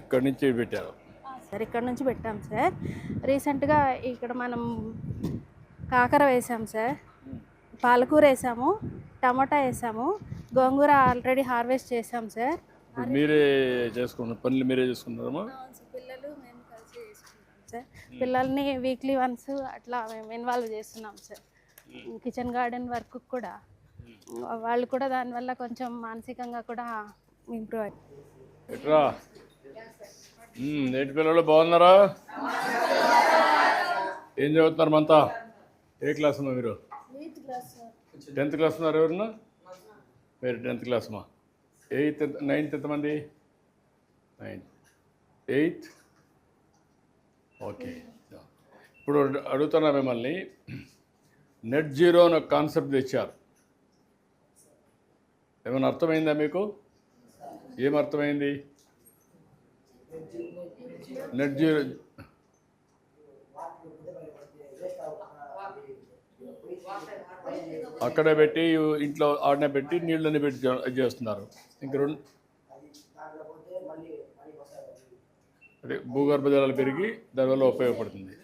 ఇక్కడి నుంచి పెట్టారు. సార్ ఇక్కడ నుంచి పెట్టాం సార్. రీసెంట్గా ఇక్కడ మనం కాకర వేసాం సార్. పాలకూర వేసాము టమాటా వేసాము గోంగూర ఆల్రెడీ హార్వెస్ట్ చేసాం సార్. మీరే చేసుకున్నారు పనులు మీరే చేసుకున్నారమ్మా? పిల్లలు మేము కలిసి చేసుకుంటాం సార్. పిల్లల్ని వీక్లీ వన్స్ అట్లా మేము ఇన్వాల్వ్ చేస్తున్నాం సార్. కిచెన్ గార్డెన్ వర్క్ కూడా. వాళ్ళు కూడా దానివల్ల కొంచెం మానసికంగా కూడా ఇంప్రూవ్ అయ్యి ఎట్రా? మ్మ్, నేటి పిల్లలు బాగున్నారా? ఏం చదువుతున్నారు మంతా? ఏ క్లాస్ అమ్మా మీరు? టెన్త్ క్లాస్ ఉన్నారు ఎవరన్నా? మీరు టెన్త్ క్లాస్ మా. ఎయిత్ నైన్త్ ఎంతమంది నైన్త్. ఎయిత్? ఓకే. ఇప్పుడు అడుగుతున్నా మిమ్మల్ని. నెట్ జీరో అని ఒక కాన్సెప్ట్ తెచ్చారు. ఏమైనా అర్థమైందా మీకు? ఏం అర్థమైంది? నెట్ జీరో అక్కడే పెట్టి ఇంట్లో ఆడనే పెట్టి నీళ్ళని పెట్టి చేస్తున్నారు. ఇంక రెండు అదే భూగర్భ జలాలు పెరిగి దానివల్ల ఉపయోగపడుతుంది.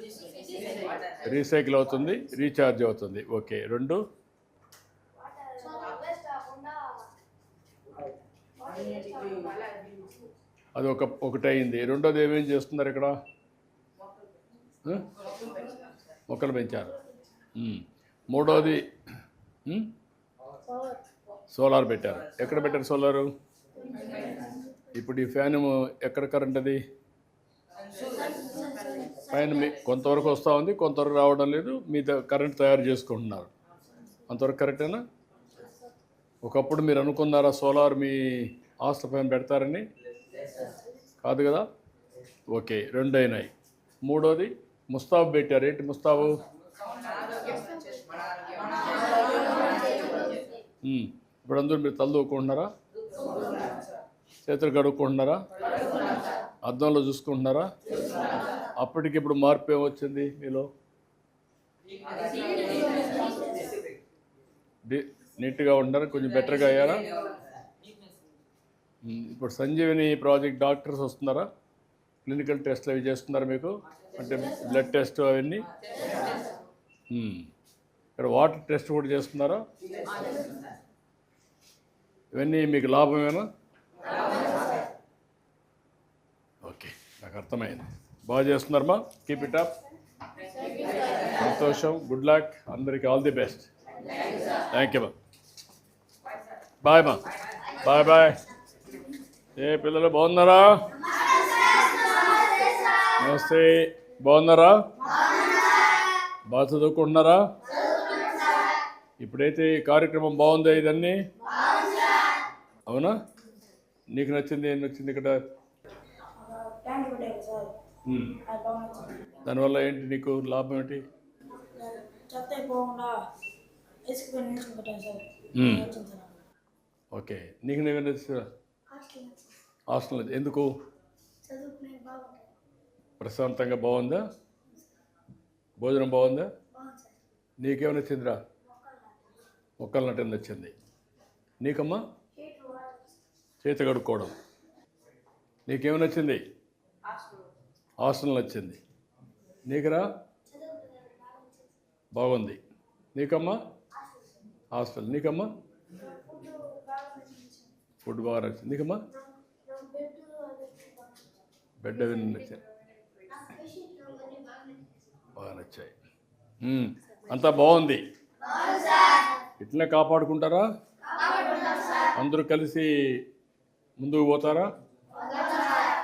రీసైకిల్ అవుతుంది రీఛార్జ్ అవుతుంది. ఓకే రెండు. అది ఒక ఒకటి అయింది రెండోది ఏమేం చేస్తున్నారు ఇక్కడ? మొక్కలు పెంచారు. మూడోది సోలార్ పెట్టారు. ఎక్కడ పెట్టారు సోలారు? ఇప్పుడు ఈ ఫ్యాన్ ఎక్కడ కరెంట్ అది? పైన మీ కొంతవరకు వస్తూ ఉంది కొంతవరకు రావడం లేదు మీ కరెంట్ తయారు చేసుకుంటున్నారు. అంతవరకు కరెక్టేనా ఒకప్పుడు మీరు అనుకున్నారా సోలార్ మీ ఆస్తి పైన పెడతారని? కాదు కదా? ఓకే రెండు అయినాయి మూడోది ముస్తాబు పెట్టారు ఏంటి ముస్తాబు? ఇప్పుడు అందరూ మీరు తల దూకుంటున్నారా చేతులు కడుక్కుంటున్నారా? అద్దంలో చూసుకుంటున్నారా? అప్పటికిప్పుడు మార్పు ఏమొచ్చింది మీలో? నీట్గా ఉండరా? కొంచెం బెటర్గా అయ్యారా? ఇప్పుడు సంజీవిని ప్రాజెక్ట్ డాక్టర్స్ వస్తున్నారా? క్లినికల్ టెస్ట్లు అవి చేస్తున్నారా మీకు? అంటే బ్లడ్ టెస్ట్ అవన్నీ? ఇక్కడ వాటర్ టెస్ట్ కూడా చేస్తున్నారా? ఇవన్నీ మీకు లాభమేనా? ఓకే నాకు అర్థమైంది. బాగా చేస్తున్నారమ్మా. కీప్ ఇట్ అప్ సంతోషం. గుడ్ లక్ అందరికి all the best thank you మా బాయ్ మా బాయ్ బాయ్ ఏ పిల్లలు బాగున్నారా? నమస్తే. బాగున్నారా? బాగా చదువుకుంటున్నారా? ఇప్పుడైతే ఈ కార్యక్రమం బాగుందా ఇదన్నీ? అవునా? నీకు నచ్చింది ఏం నచ్చింది ఇక్కడ? దానివల్ల ఏంటి నీకు లాభం ఏంటి. ఓకే. నీకు నేను నచ్చిందా? హాస్టల్ ఎందుకు? ప్రశాంతంగా బాగుందా? భోజనం బాగుందా? నీకేమైనా నచ్చిందిరా? మొక్కలు నటన నచ్చింది. నీకమ్మా? చేతి కడుక్కోవడం. నీకేమైనా నచ్చింది? హాస్టల్ నచ్చింది. నీకురా? బాగుంది. నీకమ్మా? హాస్టల్. నీకమ్మా? ఫుడ్ బాగా నచ్చింది. నీకమ్మా? బెడ్ అవి నచ్చాయి బాగా నచ్చాయి. అంతా బాగుంది. ఇట్లనే కాపాడుకుంటారా? అందరూ కలిసి ముందుకు పోతారా?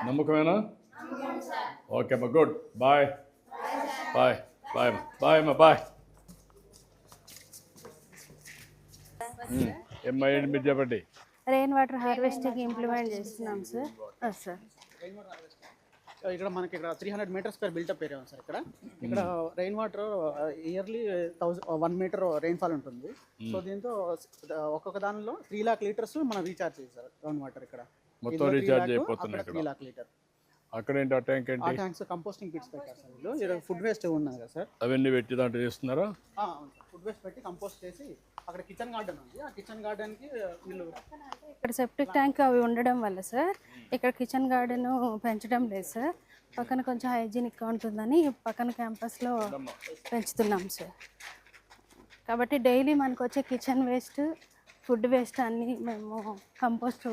నమ్మకమేనా? ఓకే అమ్మా good. Bye. Bye. Bye bye అమ్మా బాయ్. ఏమ్మా ఏంటి మీరు చెప్పండి? రెయిన్ వాటర్ హార్వెస్టింగ్ ఇంప్లిమెంట్ చేస్తున్నాం సార్ ఎస్ సార్ ఇక్కడ మనకి ఇక్కడ three hundred metres per built up area ఉంది సార్ ఇక్కడ ఇక్కడ rain water yearly thousand one metre rainfall ఉంటుంది. సో దీంతో uh, ఒక్కొక్క దానిలో త్రీ లాక్ లీటర్స్ మనం రీఛార్జ్ చేయాలి సార్ గ్రౌండ్ వాటర్ ఇక్కడ. మొత్తం రీఛార్జ్ త్రీ లాక్ లీటర్ అక్కడేంటి ఆ ట్యాంక్ ఏంటి? ట్యాంక్స్ కంపోస్టింగ్ పిట్స్ పెట్టారు సార్ వీళ్ళు. ఇక్కడ ఫుడ్ వేస్ట్ ఉన్నది కదా సార్ అవన్నీ పెట్టి దాంట్లో చేస్తున్నారా? ఫుడ్ వేస్ట్ పెట్టి కంపోస్ట్ చేసి అక్కడ కిచెన్ గార్డెన్ ఉంది. ఆ కిచెన్ గార్డెన్కి వీళ్ళు ఇక్కడ సెప్టిక్ ట్యాంక్ అవి ఉండడం వల్ల సార్ ఇక్కడ కిచెన్ గార్డెన్ పెంచడం లేదు సార్ పక్కన కొంచెం హైజీనిక్గా ఉంటుందని పక్కన క్యాంపస్లో పెంచుతున్నాం సార్ కాబట్టి డైలీ మనకు వచ్చే కిచెన్ వేస్ట్ ఫుడ్ వేస్ట్ అన్నీ మేము కంపోస్ట్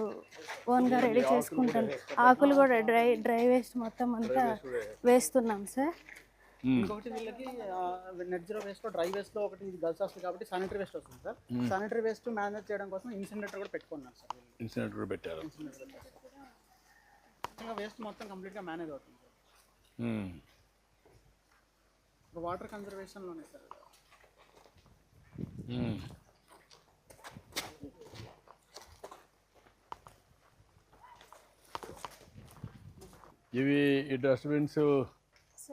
ఓన్గా రెడీ చేసుకుంటాం. ఆకులు కూడా డ్రై డ్రై వేస్ట్ మొత్తం అంతా వేస్తున్నాం సార్ ఇంకొకటి వీళ్ళకి నెట్ జీరో వేస్ట్ డ్రై వేస్ట్లో ఒకటి గర్ల్స్ వస్తుంది కాబట్టి శానిటరీ వేస్ట్ వస్తుంది సార్. శానిటరీ వేస్ట్ మేనేజ్ చేయడం కోసం ఇన్సినరేటర్ కూడా పెట్టుకున్నాను సార్ ఇన్సిడెంట్ కూడా పెట్టారు. వేస్ట్ మొత్తం కంప్లీట్గా మేనేజ్ అవుతుంది సార్. Water కన్జర్వేషన్లోనే sir. ఇవి ఈ డస్ట్బిన్స్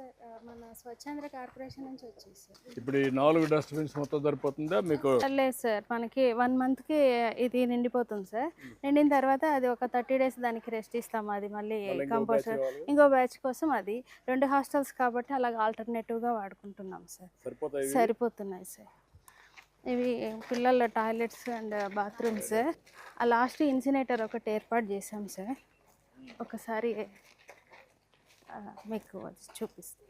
సార్ మన స్వచ్ఛాంధ్ర కార్పొరేషన్ నుంచి వచ్చేది సార్ ఇప్పుడు ఈ నాలుగు డస్ట్బిన్స్ మొత్తం సరిపోతుందా? మీకు లేదు సార్ మనకి వన్ మంత్కి ఇది నిండిపోతుంది సార్. నిండిన తర్వాత అది ఒక థర్టీ డేస్ దానికి రెస్ట్ ఇస్తాం అది మళ్ళీ కంపోస్ట్ ఇంకో బ్యాచ్ కోసం అది. రెండు హాస్టల్స్ కాబట్టి అలాగ ఆల్టర్నేటివ్గా వాడుకుంటున్నాం సార్. సరిపోతున్నాయి సార్. ఇవి పిల్లల టాయిలెట్స్ అండ్ బాత్రూమ్స్ ఆ లాస్ట్ ఇన్సినేటర్ ఒకటి ఏర్పాటు చేసాం సార్. ఒకసారి మీకు అది చూపిస్తాను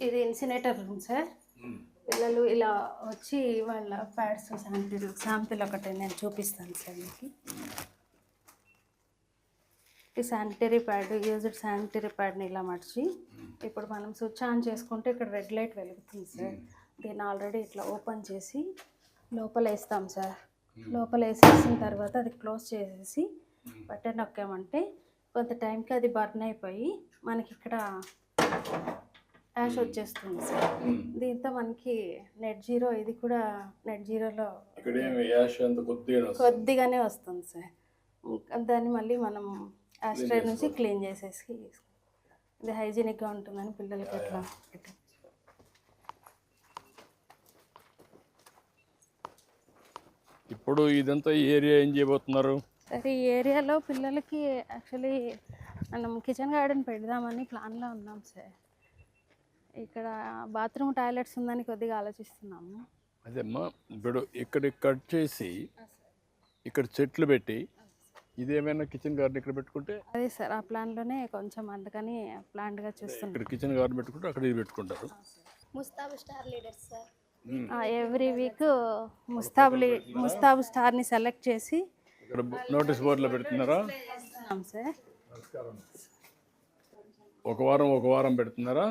ఇది ఇన్సినేటర్ రూమ్ సార్. పిల్లలు ఇలా వచ్చి వాళ్ళ ప్యాడ్స్ శాంపిల్ శాంపిల్ ఒకటి నేను చూపిస్తాను సార్ మీకు. ఈ శానిటరీ ప్యాడ్ యూజ్డ్ శానిటరీ ప్యాడ్ని ఇలా మడిచి ఇప్పుడు మనం స్విచ్ ఆన్ చేసుకుంటే ఇక్కడ రెడ్ లైట్ వెలుగుతుంది సార్. దీన్ని ఆల్రెడీ ఇట్లా ఓపెన్ చేసి లోపల వేస్తాం సార్. లోపల వేసేసిన తర్వాత అది క్లోజ్ చేసేసి బటన్ నొక్కామంటే కొంత టైంకి అది బర్న్ అయిపోయి మనకి ఇక్కడ యాష్ వచ్చేస్తుంది సార్. దీంతో మనకి నెట్ జీరో ఇది కూడా నెట్ జీరోలో. కొద్దిగానే వస్తుంది. సార్. దాన్ని మళ్ళీ మనం యాస్ట్రే నుంచి క్లీన్ చేసేసి ఇది హైజీనిక్గా ఉంటుందని పిల్లలకి ఎట్లా ఇప్పుడు ఇదంతా ఏరియా ఏం చేయబోతున్నారు? ఈ ఏరియాలో పిల్లలకి యాక్చువల్లీ మనం కిచెన్ గార్డెన్ పెడదామని ప్లాన్లో ఉన్నాం సార్. ఇక్కడ బాత్రూమ్ టాయిలెట్స్ ఉందని కొద్దిగా ఆలోచిస్తున్నాము. అదేమ్మా ఇప్పుడు ఇక్కడ కట్ చేసి ఇక్కడ చెట్లు పెట్టి ఇదేమైనా కిచెన్ గార్డెన్ ఇక్కడ పెట్టుకుంటే? అదే సార్ ఆ ప్లాన్లోనే కొంచెం అందుకని ప్లాన్గా చూస్తున్నాం. ఇక్కడ కిచెన్ గార్డెన్ పెట్టుకుంటే అక్కడ ఇది పెట్టుకుంటారు. Mustabu star leaders sir. Every week Mustabu లీ- ముస్తాబ్ స్టార్ని సెలెక్ట్ చేసి ఇక్కడ నోటీస్ బోర్డులో పెడుతున్నారా? సార్. ఒక వారం ఒక వారం పెడుతున్నారా.